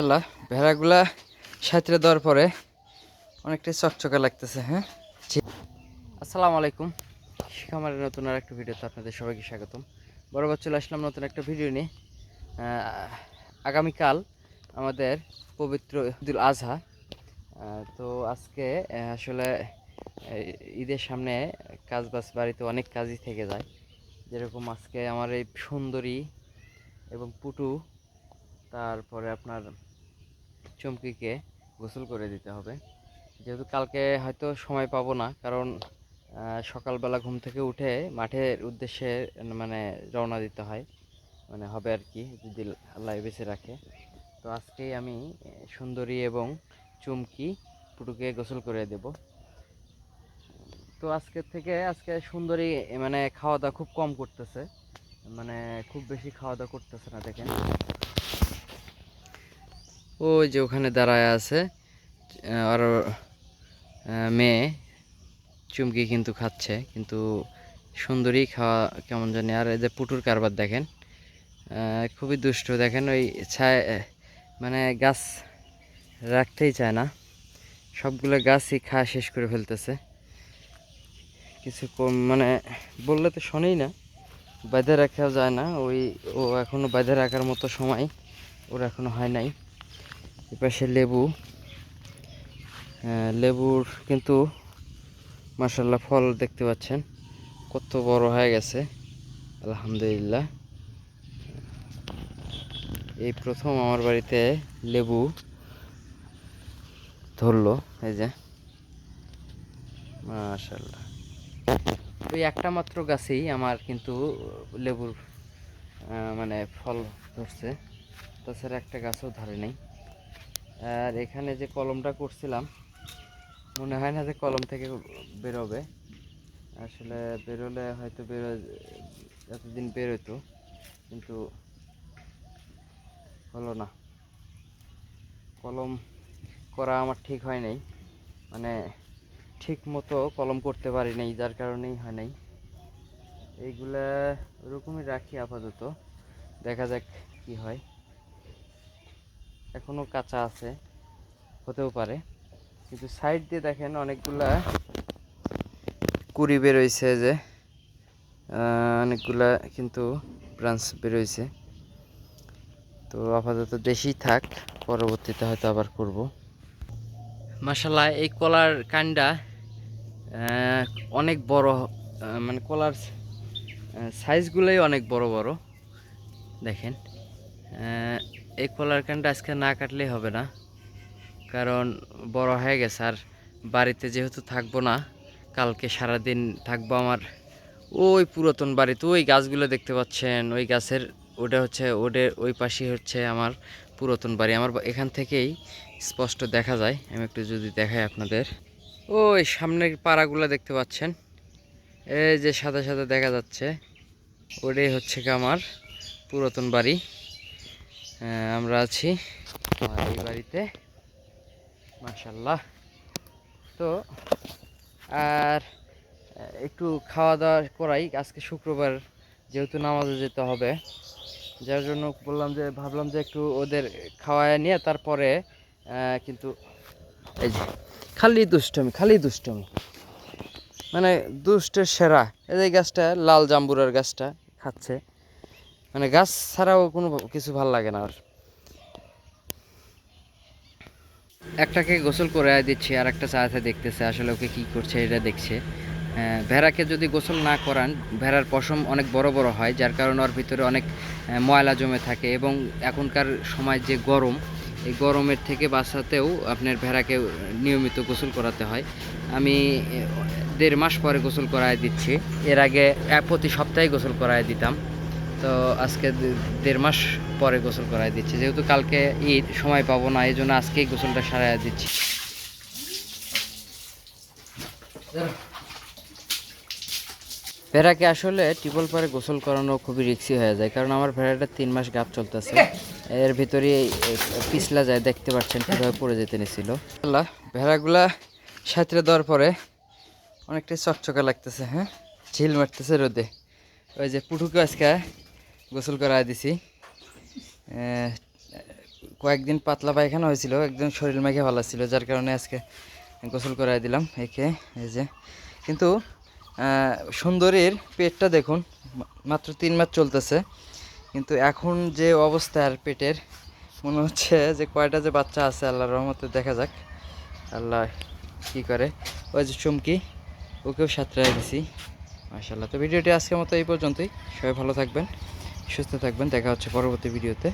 আল্লাহ, ভেড়াগুলা সাঁতরে দেওয়ার পরে অনেকটাই চকচকা লাগতেছে হ্যাঁ? আসসালামু আলাইকুম। শিখামারের নতুন আর একটা ভিডিওতে আপনাদের সবাইকে স্বাগতম। বরাবর চলে আসলাম নতুন একটা ভিডিও নিয়ে। আগামীকাল আমাদের পবিত্র ঈদুল আজহা। তো আজকে আসলে ঈদের সামনে কাজ বাজ বাড়িতে অনেক কাজই থেকে যায়। যেরকম আজকে আমার এই সুন্দরী এবং পুটু তারপরে আপনার চমকিকে গোসল করে দিতে হবে। যেহেতু কালকে হয়তো সময় পাবো না, কারণ সকালবেলা ঘুম থেকে উঠে মাঠের উদ্দেশ্যে মানে রওনা দিতে হয়। মানে হবে আর কি, যদি আল্লাহ বেঁচে রাখে। তো আজকেই আমি, সুন্দরী এবং চুমকি পুটুকে গোসল করে দেব। তো আজকের থেকে, আজকে সুন্দরী মানে খাওয়া দাওয়া খুব কম করতেছে। মানে খুব বেশি খাওয়া দাওয়া করতেছে না, দেখেন। ওই যে ওখানে দাঁড়ায় আছে আর মেয়ে চুমকি কিন্তু খাচ্ছে, কিন্তু সুন্দরী খাওয়া কেমন জানি, আর এই যে পুটুর কারবার দেখেন খুবই দুষ্ট, দেখেন ওই ছায় মানে গাছ রাখতেই চায় না, সবগুলো গাছই খাওয়া শেষ করে ফেলতেছে। কিছু কম মানে বললে তো শোনেই না, বেঁধে রাখাও যায় না, ওই ও এখনও বেঁধে রাখার মতো সময় ওর এখনও হয় নাই। এপাশে লেবু। লেবুর কিন্তু মার্শাল্লাহ ফল দেখতে পাচ্ছেন। কত বড় হয়ে গেছে। আলহামদুলিল্লাহ। এই প্রথম আমার বাড়িতে লেবু ধরলো, এই যে। মাশাল্লাহ ওই একটা মাত্র গাছেই আমার কিন্তু লেবুর মানে ফল ধরছে। তাছাড়া একটা গাছও ধরে নেই। আর এখানে যে কলমটা করছিলাম, মনে হয় না যে কলম থেকে বেরোবে। আসলে বেরোলে হয়তো বেরো, এতদিন বেরোতো কিন্তু হলো না। কলম করা আমার ঠিক হয় নাই। মানে ঠিক মতো কলম করতে পারি নাই, যার কারণেই হয় নাই। এইগুলা ওরকমই রাখি আপাতত। দেখা যাক কি হয়। এখনও কাঁচা আছে, হতেও পারে। কিন্তু সাইড দিয়ে দেখেন অনেকগুলা কুড়ি বেরোইছে যে অনেকগুলা কিন্তু ব্রাঞ্চ বেরোইছে। তো আপাতত দেশি থাক, পরবর্তীতে হয়তো আবার করব। মাসাল্লাহ এই কলার কাণ্ডা অনেক বড় মানে কলার সাইজগুলোই অনেক বড় বড়। দেখেন এই কলার কাণ্ডা আজকে না কাটলেই হবে না। কারণ বড় হয়ে গেছে আর বাড়িতে যেহেতু থাকব না, কালকে সারাদিন থাকব আমার ওই পুরাতন বাড়িতে। ওই গাছগুলো দেখতে পাচ্ছেন, ওই গাছের ওটা হচ্ছে, ওদের ওই পাশেই হচ্ছে আমার পুরাতন বাড়ি। আমার এখান থেকেই স্পষ্ট দেখা যায়। আমি একটু যদি দেখাই আপনাদের। ওই সামনের পাড়াগুলো দেখতে পাচ্ছেন। এই যে সাদা সাদা দেখা যাচ্ছে, ওটাই হচ্ছে কি আমার পুরাতন বাড়ি। আমরা আছি এই বাড়িতে। মাশাল্লাহ তো, আর একটু খাওয়া দাওয়া করাই। আজকে শুক্রবার যেহেতু নামাজে যেতে হবে। যার জন্য বললাম যে, ভাবলাম যে একটু ওদের খাওয়ায় নিয়ে তারপরে কিন্তু এই যে, খালি দুষ্টমি খালি দুষ্টমি। মানে দুষ্টের সেরা। এই যে গাছটা, লাল জাম্বুরার গাছটা খাচ্ছে। মানে গাছ ছাড়াও কোনো কিছু ভালো লাগে না আর। একটাকে গোসল করে দিচ্ছি আর একটা চাতে দেখতেছে, আসলে ওকে কী করছে এটা দেখছে। ভেড়াকে যদি গোসল না করান, ভেড়ার পশম অনেক বড় বড় হয়, যার কারণে ওর ভিতরে অনেক ময়লা জমে থাকে এবং এখনকার সময় যে গরম, এই গরমের থেকে বাঁচাতেও আপনার ভেড়াকে নিয়মিত গোসল করাতে হয়। আমি দেড় মাস পরে গোসল করায় দিচ্ছি। এর আগে প্রতি সপ্তাহে গোসল করায় দিতাম। তো আজকে দেড় মাস পরে গোসল করায় দিচ্ছি। যেহেতু কালকে ঈদ সময় পাবো না এই জন্য আজকেই গোসলটা সারাই দিচ্ছি। ভেড়াকে আসলে টিপল পারে গোসল করানো খুবই রিক্সি হয়ে যায় কারণ আমার ভেড়াটা তিন মাস গাপ চলতেছে। এর ভিতরে পিছলা যায় দেখতে পাচ্ছেন কীভাবে পড়ে যেতে নিছিল। আল্লাহ ভেড়াগুলা সাঁতরে দেওয়ার পরে অনেকটাই চকচকা লাগতেছে হ্যাঁ? ঝিল মারতেছে রোদে। ওই যে পুটুকে আজকে গোসল করায় দিছি। কয়েকদিন পাতলা পায়খানা হয়েছিল, একদম শরীর মেঘে ভালো ছিল, যার কারণে আজকে গোসল করাই দিলাম একে, এই যে। কিন্তু সুন্দরীর পেটটা দেখুন, মাত্র তিন মাস চলতেছে, কিন্তু এখন যে অবস্থা আর পেটের, মনে হচ্ছে যে কয়টা যে বাচ্চা আছে, আল্লাহর রহমতে দেখা যাক, আল্লাহ কি করে। ওই যে চুমকি, ওকেও সাঁতরাই দিছি মাশাল্লাহ তো ভিডিওটি আজকের মতো এই পর্যন্তই, সবাই ভালো থাকবেন। সুস্থ থাকবেন দেখা হচ্ছে পরবর্তী ভিডিওতে।